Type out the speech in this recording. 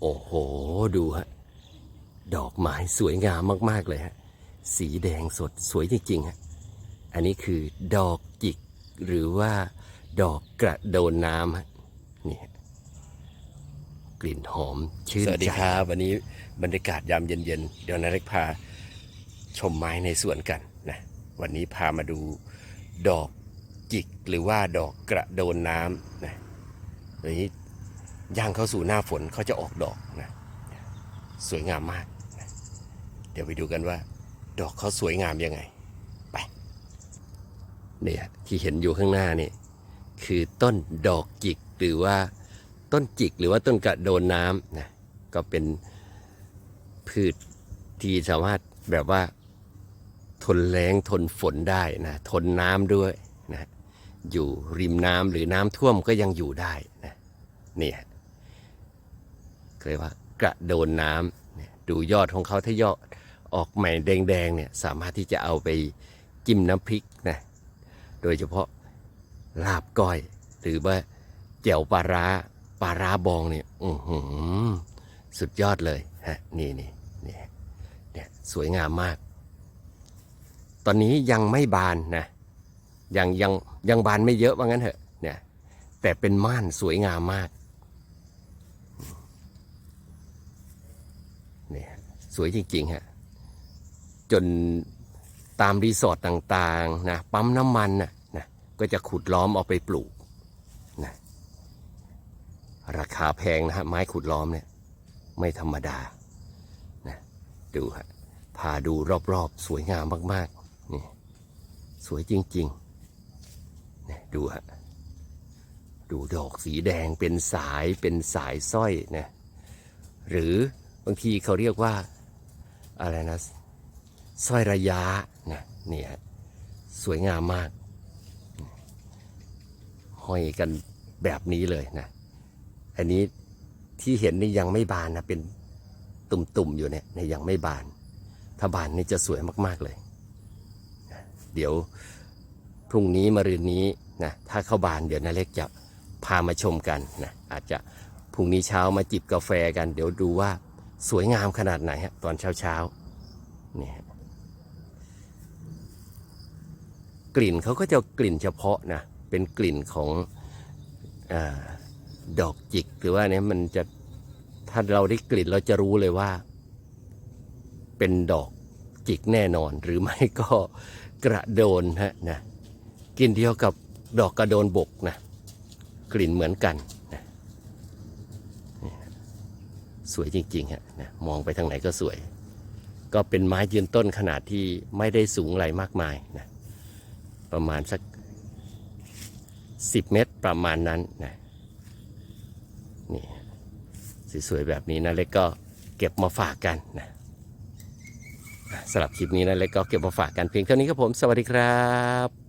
โอ้โห ดูฮะ ดอกไม้สวยงามมาก ๆ เลยฮะ สีแดงสดสวยจริง ๆ ฮะ อันนี้คือดอกจิก หรือว่า ดอกกระโดนน้ำฮะนี่ฮะกลิ่นหอมชื่นใจสวัสดีครับ วันนี้บรรยากาศยามเย็น ๆ เดี๋ยวนาเล็กพาชมไม้ในสวนกันนะวันนี้พามาดูดอกจิก หรือว่าดอกกระโดนน้ำนะวันนี้ ย่างเข้าสู่หน้าฝนเขาจะออกดอกนะสวยงามมากนะเดี๋ยวไปดูกันว่า ดอกเขาสวยงามยังไง ไปเนี่ยที่เห็นอยู่ข้างหน้านี่คือต้นดอกจิกหรือว่าต้นจิกหรือว่าต้นกระโดนน้ำนะก็เป็นพืชที่สามารถแบบว่าทนแรงทนฝนได้นะทนน้ำด้วยนะอยู่ริมน้ำหรือน้ำท่วมก็ยังอยู่ได้นะเนี่ย เคยว่ากระโดนน้ำดูยอดของเขาถ้ายอดออกใหม่แดงๆเนี่ยสามารถที่จะเอาไปจิ้มน้ำพริกนะโดยเฉพาะลาบก้อย หรือว่าแจ่วปลาร้าปลาร้าบองเนี่ยอือหือสุดยอดเลยฮะนี่นี่นี่เนี่ยสวยงามมาก ตอนนี้ยังไม่บานนะยังยังยังบานไม่เยอะว่างั้นเถอะเนี่ยแต่เป็นม่านสวยงามมากเนี่ย สวยจริงๆฮะจนตามรีสอร์ทต่างๆนะปั๊มน้ำมันนะนะก็จะขุดล้อมเอาไปปลูกนะราคาแพงนะฮะไม้ขุดล้อมเนี่ยไม่ธรรมดานะดูฮะพาดูรอบๆ สวยงามมากๆนี่สวยจริงๆนี่ยดูฮะดูดอกสีแดงเป็นสายเป็นสายสร้อยนะหรือบางทีเขาเรียกว่า อะไรนะสร้อยระยะนะนี่ฮะสวยงามมากห้อยกันแบบนี้เลยนะ อันนี้ที่เห็นนี่ยังไม่บานนะ เป็นตุ่มๆอยู่เนี่ยเนี่ยยังไม่บาน ถ้าบานนี่จะสวยมากๆเลยนะเดี๋ยวพรุ่งนี้มะรืนนี้นะถ้าเข้าบานเดี๋ยวนาเล็กจะพามาชมกันนะอาจจะพรุ่งนี้เช้ามาจิบกาแฟกัน เดี๋ยวดูว่าสวยงามขนาดไหนฮะตอนเช้าเช้า ๆนี่ฮะกลิ่นเขาก็จะกลิ่นเฉพาะนะ เป็นกลิ่นของอดอกจิกหรือว่าเนี่ยมันจะถ้าเราได้กลิ่นเราจะรู้เลยว่า เป็นดอกจิกแน่นอน หรือไม่ก็กระโดนฮะนะกลิ่นเดียวกับดอกกระโดนบกนะกลิ่นเหมือนกันนะสวยจริงๆฮะนะมองไปทางไหนก็สวย ก็เป็นไม้ยืนต้นขนาดที่ไม่ได้สูงอะไรมากมายนะประมาณสักสิบเมตรประมาณนั้นนะนี่สวยๆแบบนี้นะเล็กก็เก็บมาฝากกันนะสำหรับคลิปนี้นะเล็กก็เก็บมาฝากกันเพียงเท่านี้ครับผม สวัสดีครับ